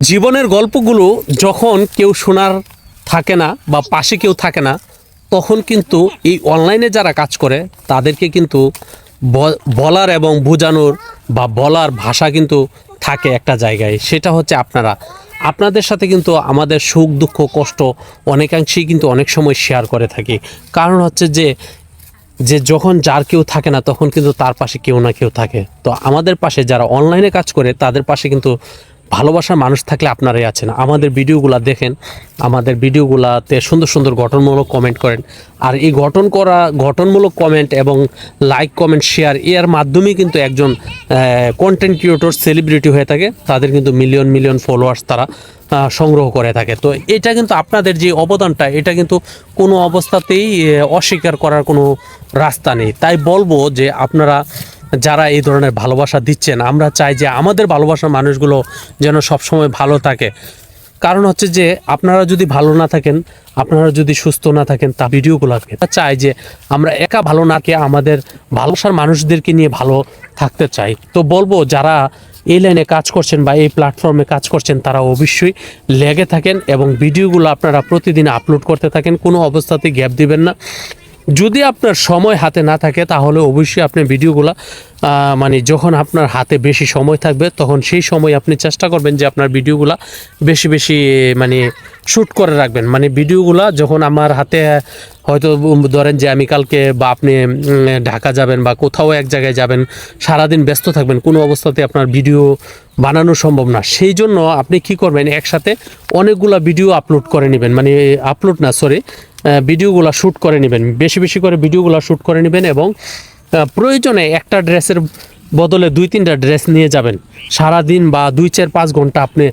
জীবনের গল্পগুলো যখন কেউ শোনার থাকে না বা পাশে কেউ থাকে না, তখন কিন্তু এই অনলাইনে যারা কাজ করে, তাদেরকে কিন্তু বলার এবং বোঝানোর বা বলার ভাষা কিন্তু থাকে একটা জায়গায়। সেটা হচ্ছে আপনারা। আপনাদের সাথে কিন্তু আমাদের সুখ, দুঃখ, কষ্ট অনেকাংশেই কিন্তু অনেক সময় শেয়ার করে থাকি। কারণ হচ্ছে যে যে যখন যার কেউ থাকে না, তখন কিন্তু তার পাশে কেউ না কেউ থাকে। তো আমাদের পাশে যারা অনলাইনে কাজ করে, তাদের পাশে কিন্তু ভালোবাসার মানুষ থাকলে আপনারাই আছেন। আমাদের ভিডিওগুলা দেখেন, আমাদের ভিডিওগুলাতে সুন্দর সুন্দর গঠনমূলক কমেন্ট করেন। আর এই গঠন করা, গঠনমূলক কমেন্ট এবং লাইক কমেন্ট শেয়ার এর মাধ্যমেই কিন্তু একজন কন্টেন্ট ক্রিয়েটর সেলিব্রিটি হয়ে থাকে। তাদের কিন্তু মিলিয়ন মিলিয়ন ফলোয়ার্স তারা সংগ্রহ করে থাকে। তো এটা কিন্তু আপনাদের যে অবদানটা, এটা কিন্তু কোনো অবস্থাতেই অস্বীকার করার কোনো রাস্তা নেই। তাই বলব যে আপনারা যারা এই ধরনের ভালোবাসা দিচ্ছেন, আমরা চাই যে আমাদের ভালোবাসার মানুষগুলো যেন সবসময় ভালো থাকে। কারণ হচ্ছে যে, আপনারা যদি ভালো না থাকেন, আপনারা যদি সুস্থ না থাকেন, তা ভিডিওগুলোকে চাই যে, আমরা একা ভালো না কে আমাদের ভালোবাসার মানুষদেরকে নিয়ে ভালো থাকতে চাই। তো বলব, যারা এই লাইনে কাজ করছেন বা এই প্ল্যাটফর্মে কাজ করছেন, তারা অবশ্যই লেগে থাকেন এবং ভিডিওগুলো আপনারা প্রতিদিন আপলোড করতে থাকেন। কোনো অবস্থাতেই গ্যাপ দিবেন না। যদি আপনার সময় হাতে না থাকে, তাহলে অবশ্যই আপনি ভিডিওগুলো মানে যখন আপনার হাতে বেশি সময় থাকবে, তখন সেই সময় আপনি চেষ্টা করবেন যে আপনার ভিডিওগুলো বেশি বেশি মানে শ্যুট করে রাখবেন। মানে ভিডিওগুলো যখন আমার হাতে, হয়তো ধরেন যে আমি কালকে বা আপনি ঢাকা যাবেন বা কোথাও এক জায়গায় যাবেন, সারাদিন ব্যস্ত থাকবেন, কোনো অবস্থাতে আপনার ভিডিও বানানো সম্ভব না। সেই জন্য আপনি কি করবেন, একসাথে অনেকগুলা ভিডিও আপলোড করে নেবেন। মানে আপলোড না সরি ভিডিওগুলো শ্যুট করে নেবেন। বেশি বেশি করে ভিডিওগুলো শ্যুট করে নেবেন এবং প্রয়োজনে একটা ড্রেসের বদলে দুই তিনটা ড্রেস নিয়ে যাবেন। সারা দিন বা দুই চার পাঁচ ঘণ্টা আপনি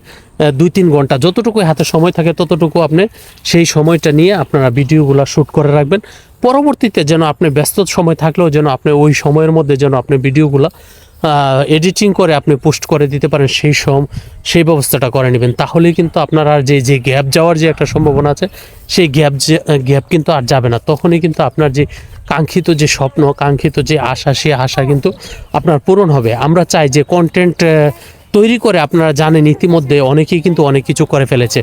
দুই তিন ঘণ্টা যতটুকু হাতে সময় থাকে ততটুকু আপনি সেই সময়টা নিয়ে আপনারা ভিডিওগুলো শ্যুট করে রাখবেন। পরবর্তীতে যেন আপনি ব্যস্ত সময় থাকলেও যেন আপনি ওই সময়ের মধ্যে যেন আপনি ভিডিওগুলো এডিটিং করে আপনি পোস্ট করে দিতে পারেন, সেই সম, সেই ব্যবস্থাটা করে নেবেন। তাহলেই কিন্তু আপনার আর যে যে গ্যাপ যাওয়ার যে একটা সম্ভাবনা আছে, সেই গ্যাপ যে গ্যাপ কিন্তু আর যাবে না। তখনই কিন্তু আপনার যে কাঙ্ক্ষিত যে স্বপ্ন, কাঙ্ক্ষিত যে আশা সেই আশা কিন্তু আপনার পূরণ হবে। আমরা চাই যে কন্টেন্ট তৈরি করে আপনারা জানেন, ইতিমধ্যে অনেকেই কিন্তু অনেক কিছু করে ফেলেছে।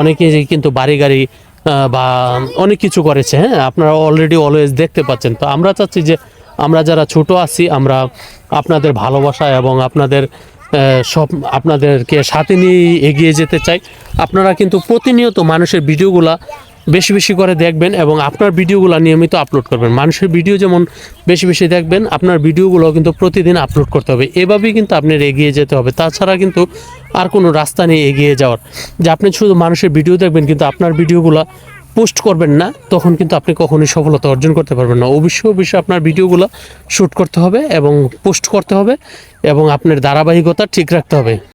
অনেকেই কিন্তু বাড়ি গাড়ি বা অনেক কিছু করেছে হ্যাঁ? আপনারা অলরেডি অলওয়েজ দেখতে পাচ্ছেন। তো আমরা চাচ্ছি যে আমরা যারা ছোট আছি, আমরা আপনাদের ভালোবাসা এবং আপনাদের সব আপনাদেরকে সাথে নিয়ে এগিয়ে যেতে চাই। আপনারা কিন্তু প্রতিনিয়ত মানুষের ভিডিওগুলা বেশি বেশি করে দেখবেন এবং আপনার ভিডিওগুলো নিয়মিত আপলোড করবেন। মানুষের ভিডিও যেমন বেশি বেশি দেখবেন, আপনার ভিডিওগুলো কিন্তু প্রতিদিন আপলোড করতে হবে। এভাবেই কিন্তু আপনার এগিয়ে যেতে হবে। তাছাড়া কিন্তু আর কোনো রাস্তা নেই এগিয়ে যাওয়ার। যে আপনি শুধু মানুষের ভিডিও দেখবেন কিন্তু আপনার ভিডিওগুলো পোস্ট করবেন না, তখন কিন্তু আপনি কখনোই সফলতা অর্জন করতে পারবেন না। অবশ্যই অবশ্যই আপনার ভিডিওগুলো শ্যুট করতে হবে এবং পোস্ট করতে হবে এবং আপনার ধারাবাহিকতা ঠিক রাখতে হবে।